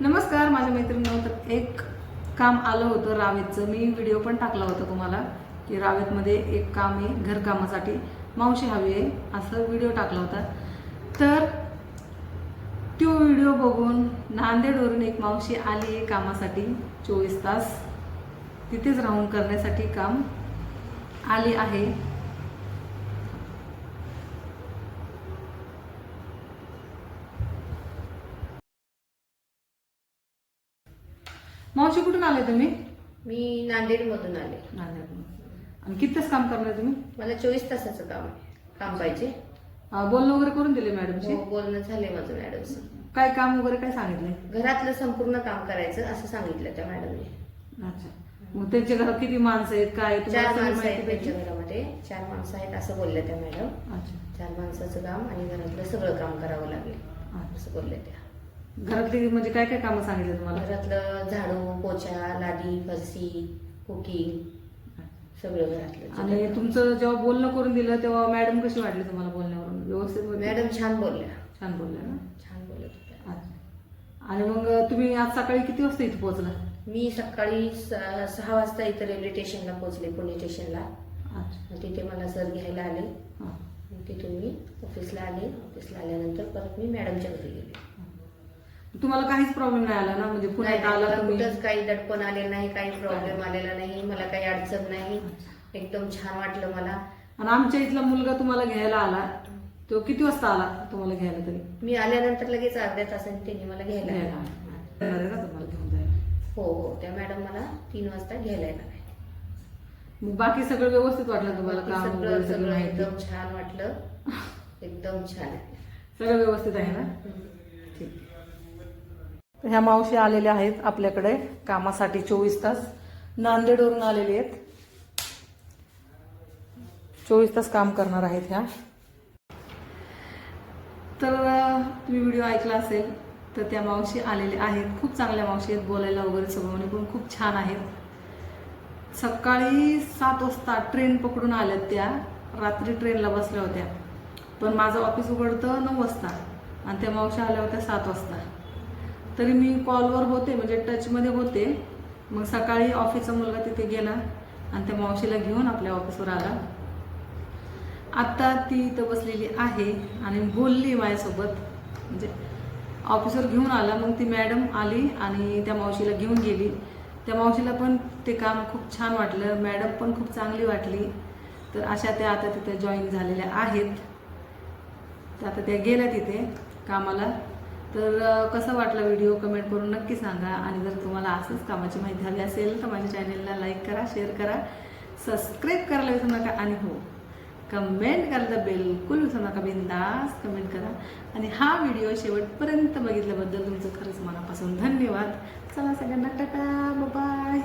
नमस्कार माझ्या मैत्रिणींनो. तर एक काम आलं होतं रावेतचं. मी व्हिडिओ पण टाकला होता तुम्हाला की रावेतमध्ये एक काम आहे घरकामासाठी. मावशी हवी आहे असं व्हिडिओ टाकला होता. तर तो व्हिडिओ बघून नांदेडवरून एक मावशी आली आहे कामासाठी चोवीस तास. तिथेच राहून करण्यासाठी काम आली आहे. मावशी कुठून आले तुम्ही? मी नांदेडमधून आले. नांदेडहून. आणि किती तास काम करणार तुम्ही? मला चोवीस तासाचं काम आहे. काम पाहिजे. अं, बोलणं वगैरे करून दिले मॅडमशी? हो, बोलणं झालंय माझं मॅडमचं. काय काम वगैरे काय सांगितले घरातलं संपूर्ण काम करायचं असं सांगितलं त्या मॅडमने. अच्छा. मग त्यांच्या घरात किती माणसं आहेत? काय आहे? तुम्हाला चार सगळी माणसं माहिती आहेत पाहिजे? त्यांच्या घरामध्ये. चार माणसं आहेत असं बोलल्या त्या मॅडम. अच्छा. चार माणसाचं काम आणि घरातलं सगळं काम करावं लागेल. असं बोलल्या त्या. घरातली म्हणजे काय काय कामं सांगितले तुम्हाला? घरातलं झाडू पोछा लादी फरशी कुकिंग सगळं घरातलं. आणि तुमचं जेव्हा बोलणं करून दिलं तेव्हा मॅडम कशी वाटली तुम्हाला बोलण्यावरून? व्यवस्थित? मॅडम छान बोलल्या. छान बोलल्या ना? छान बोलत होत्या. आणि मग तुम्ही आज सकाळी किती वाजता इथे पोहोचला? मी सकाळी स- सहा वाजता इथं रेल्वे स्टेशनला पोहोचले पुणे स्टेशनला. तिथे मला सर घ्यायला आले. हां. तिथून मी ऑफिसला आले. ऑफिसला आल्यानंतर परत मी मॅडमच्या घरी गेले. तुम्हाला काहीच प्रॉब्लेम नाही आला ना? म्हणजे पुण्यात आला तुम्ही? कुठंच काही दडपण आलेलं नाही काही प्रॉब्लेम आलेला नाही मला काही अडचण नाही. एकदम छान वाटलं मला. आणि आमच्या इथला मुलगा तुम्हाला घ्यायला आला. तो किती वाजता आला तुम्हाला घ्यायला तरी? मी आल्यानंतर लगेच अर्ध्या तासाने त्यांनी मला घ्यायला घ्यायला आले. येणार आहे तुम्हाला घेऊन जायला? हो हो त्या मॅडम मला तीन वाजता घ्यायला येणार आहे. मग बाकी सगळं व्यवस्थित वाटलं तुम्हाला? बाकी काम सगळं वगैरे सगळं सगळं माहिती? एकदम छान वाटलं. एकदम छान. आहे सगळं व्यवस्थित आहे ना? ह्या मावशी आलेल्या आहेत आपल्याकडे कामासाठी चोवीस तास. नांदेडवरून आलेले आहेत. चोवीस तास काम करणार आहेत ह्या. तर तुम्ही व्हिडिओ ऐकला असेल तर त्या मावशी आलेल्या आहेत. खूप चांगल्या मावशी आहेत बोलायला वगैरे स्वभावाने म्हणजे पण खूप छान आहेत. सकाळी सात वाजता ट्रेन पकडून आल्यात त्या. रात्री ट्रेनला बसल्या होत्या. पण माझं ऑफिस उघडतं नऊ वाजता आणि त्या मावशी आल्या होत्या सात वाजता. तरी मी कॉलवर होते म्हणजे टचमध्ये होते. मग सकाळी ऑफिसचा मुलगा तिथे गेला आणि त्या मावशीला घेऊन आपल्या ऑफिसवर आला. आत्ता ती इथं बसलेली आहे आणि बोलली माझ्यासोबत. म्हणजे ऑफिसवर घेऊन आला मग ती मॅडम आली आणि त्या मावशीला घेऊन गेली. त्या मावशीला पण ते काम खूप छान वाटलं मॅडम पण खूप चांगली वाटली. तर अशा त्या आता तिथे जॉईन झालेल्या आहेत. तर आता त्या गेल्या तिथे कामाला. तर कसं वाटलं व्हिडिओ? कमेंट करून नक्की सांगा. आणि जर तुम्हाला असंच कामाची माहिती झाली असेल तर माझ्या चॅनेलला लाईक करा शेअर करा सबस्क्राईब करायला विसरू नका आणि हो कमेंट करायला बिलकुल विसरू नका बिंदास कमेंट करा. आणि हा व्हिडिओ शेवटपर्यंत बघितल्याबद्दल तुमचं खरंच मनापासून धन्यवाद. चला सगळ्यांना टाटा बाय